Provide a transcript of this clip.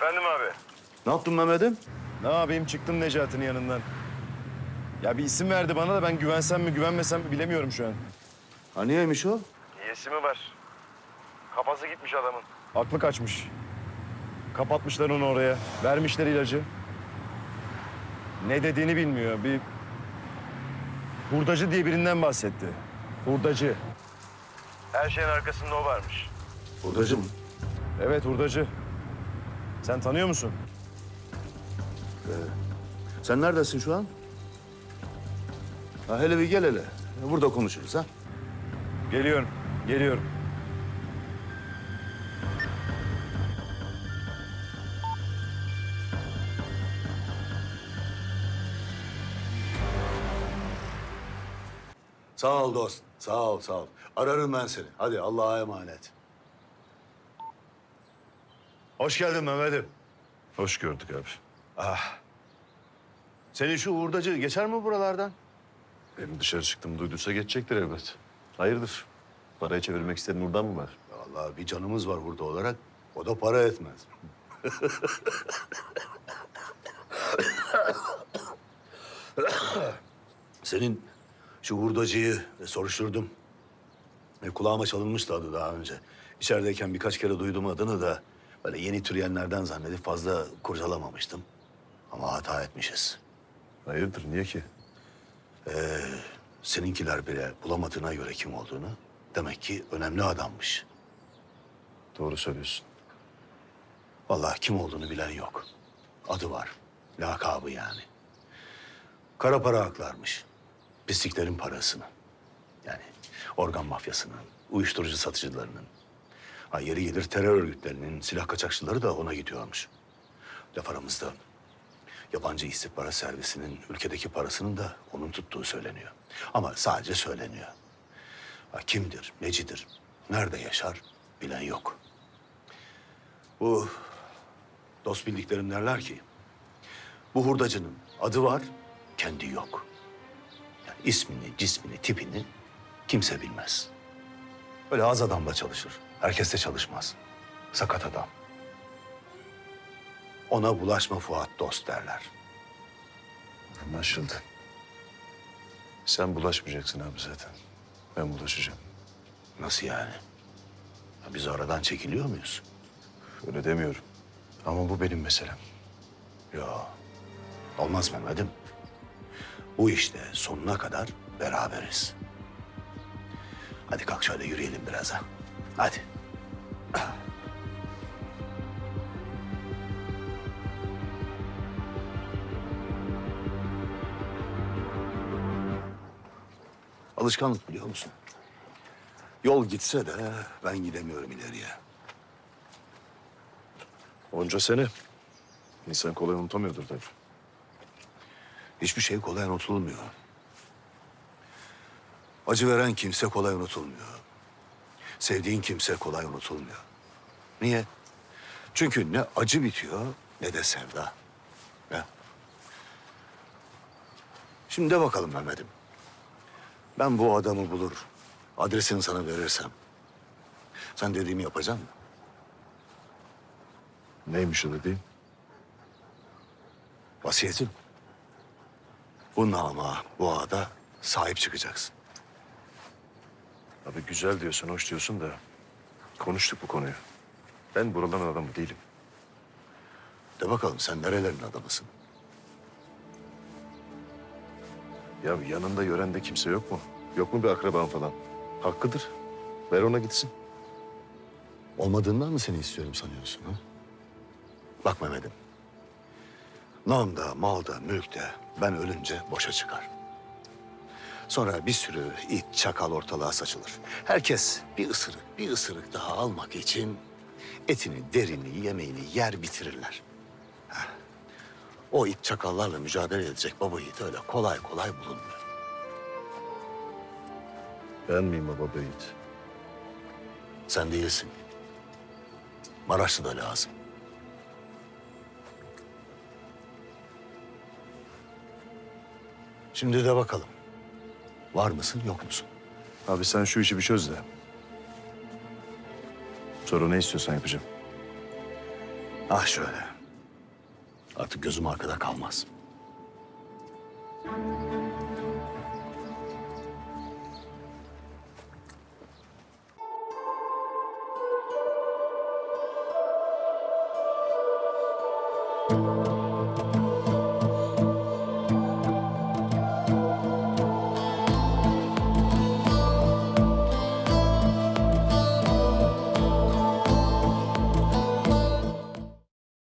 Efendim abi. Ne yaptın Mehmet'im? Ne yapayım çıktım Necati'nin yanından. Ya bir isim verdi bana da ben güvensem mi güvenmesem mi bilemiyorum şu an. Ha niyeymiş o? Niyesi mi var? Kafası gitmiş adamın. Aklı kaçmış. Kapatmışlar onu oraya. Vermişler ilacı. Ne dediğini bilmiyor. Bir hurdacı diye birinden bahsetti. Hurdacı. Her şeyin arkasında o varmış. Hurdacı mı? Evet hurdacı. Sen tanıyor musun? Sen neredesin şu an? Ha hele bir gel hele. Burada konuşuruz ha. Geliyorum, geliyorum. Sağ ol dost. Sağ ol, sağ ol. Ararım ben seni. Hadi Allah'a emanet. Hoş geldin Mehmet'im. Hoş gördük abi. Senin şu hurdacı geçer mi buralardan? Benim dışarı çıktım duyduysa geçecektir elbet. Hayırdır? Parayı çevirmek istediğin oradan mı var? Vallahi bir canımız var hurda olarak. O da para etmez. Senin şu hurdacıyı soruşturdum. E, kulağıma çalınmıştı adı daha önce. İçerideyken birkaç kere duydum adını da... ...böyle yeni türeyenlerden zannedip fazla kurcalamamıştım. Ama hata etmişiz. Hayırdır niye ki? Seninkiler bile bulamadığına göre kim olduğunu... ...demek ki önemli adammış. Doğru söylüyorsun. Vallahi kim olduğunu bilen yok. Adı var. Lakabı yani. Kara para aklarmış. Pisliklerin parasını. Yani organ mafyasının, uyuşturucu satıcılarının. Ha, yeri gelir terör örgütlerinin, silah kaçakçıları da ona gidiyormuş. Laf aramızda yabancı istihbarat servisinin ülkedeki parasının da onun tuttuğu söyleniyor. Ama sadece söyleniyor. Ha, kimdir, necidir, nerede yaşar bilen yok. Bu dost bildiklerim derler ki... ...bu hurdacının adı var, kendi yok. Yani ismini, cismini, tipini kimse bilmez. Öyle az adamla çalışır. Herkes de çalışmaz. Sakat adam. Ona bulaşma Fuat dost derler. Anlaşıldı. Sen bulaşmayacaksın abi zaten. Ben bulaşacağım. Nasıl yani? Ya Biz aradan çekiliyor muyuz? Öyle demiyorum. Ama bu benim meselem. Ya olmaz Mehmet'im. Bu işte sonuna kadar beraberiz. Hadi kalk şöyle yürüyelim biraz ha. Hadi. Alışkanlık biliyor musun? Yol gitse de ben gidemiyorum ileriye. Onca sene. İnsan kolay unutamıyordur tabii. Hiçbir şey kolay unutulmuyor. Acı veren kimse kolay unutulmuyor. Sevdiğin kimse kolay unutulmuyor. Niye? Çünkü ne acı bitiyor ne de sevda. Ya. Şimdi de bakalım Mehmet'im. Ben bu adamı bulur, adresini sana verirsem... ...sen dediğimi yapacaksın mı? Neymiş o dediğin? Vasiyetim. Bu nama, bu ağda sahip çıkacaksın. Abi güzel diyorsun, hoş diyorsun da... ...konuştuk bu konuyu. Ben buraların adamı değilim. De bakalım sen nerelerin adamısın? Ya yanında yörende kimse yok mu? Yok mu bir akraban falan? Hakkıdır. Ver ona gitsin. Olmadığından mı seni istiyorum sanıyorsun ha? Bak Mehmet'im. Namda, malda, mülkte ben ölünce boşa çıkar. Sonra bir sürü it, çakal ortalığa saçılır. Herkes bir ısırık, bir ısırık daha almak için etini, derini, yemeğini yer bitirirler. Heh. O it çakallarla mücadele edecek baba yiğit öyle kolay kolay bulunmuyor. Ben miyim baba yiğit? Sen değilsin. Maraşlı da lazım. Şimdi de bakalım. Var mısın yok musun? Abi sen şu işi bir çöz de. Sonra ne istiyorsan yapacağım. Ah şöyle. Artık gözüm arkada kalmaz.